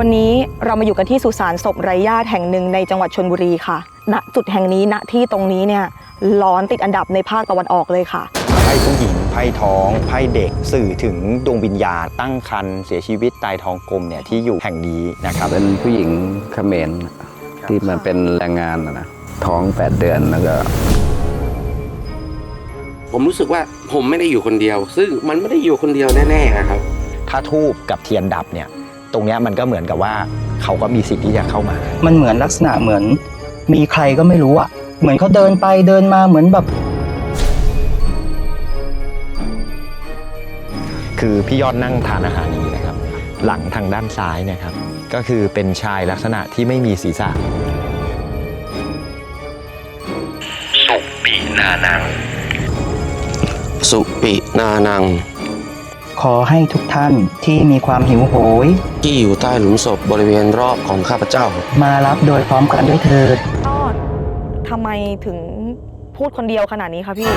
วันนี้เรามาอยู่กันที่สุสานศพไร้ญาติแห่งหนึ่งในจังหวัดชนบุรีค่ะ ณ จุดแห่งนี้ ณ ที่ตรงนี้เนี่ยร้อนติดอันดับในภาคตะวันออกเลยค่ะ ไพ่ผู้หญิง ไพ่ท้อง ไพ่เด็ก สื่อถึงดวงวิญญาณตั้งครรภ์เสียชีวิตตายท้องกลมเนี่ยที่อยู่แห่งนี้นะครับ เป็นผู้หญิงเขมรที่มาเป็นแรงงานนะนะท้อง 8 เดือนแล้วก็ ผมรู้สึกว่าผมไม่ได้อยู่คนเดียว ซึ่งมันไม่ได้อยู่คนเดียวแน่ๆนะครับ ถ้าทูบกับเทียนดับเนี่ย ตรงเนี้ยมันก็เหมือนกับว่าเขาก็มีสิทธิ์ที่จะเข้ามา มันเหมือนลักษณะเหมือน มีใครก็ไม่รู้อะ เหมือนเขาเดินไปเดินมาเหมือนแบบ คือพี่ยอดนั่งทานอาหารอย่างนี้นะครับ หลังทางด้านซ้ายเนะครับ ก็คือเป็นชายลักษณะที่ไม่มีศีรษะ สุปีนานัง สุปีนานัง ขอให้ทุกท่านที่มีความหิวโหย ที่อยู่ใต้หลุมศพบริเวณรอบของข้าพเจ้า มารับโดยพร้อมกันด้วยเถิดยอดทำไมถึงพูดคนเดียวขนาดนี้คะพี่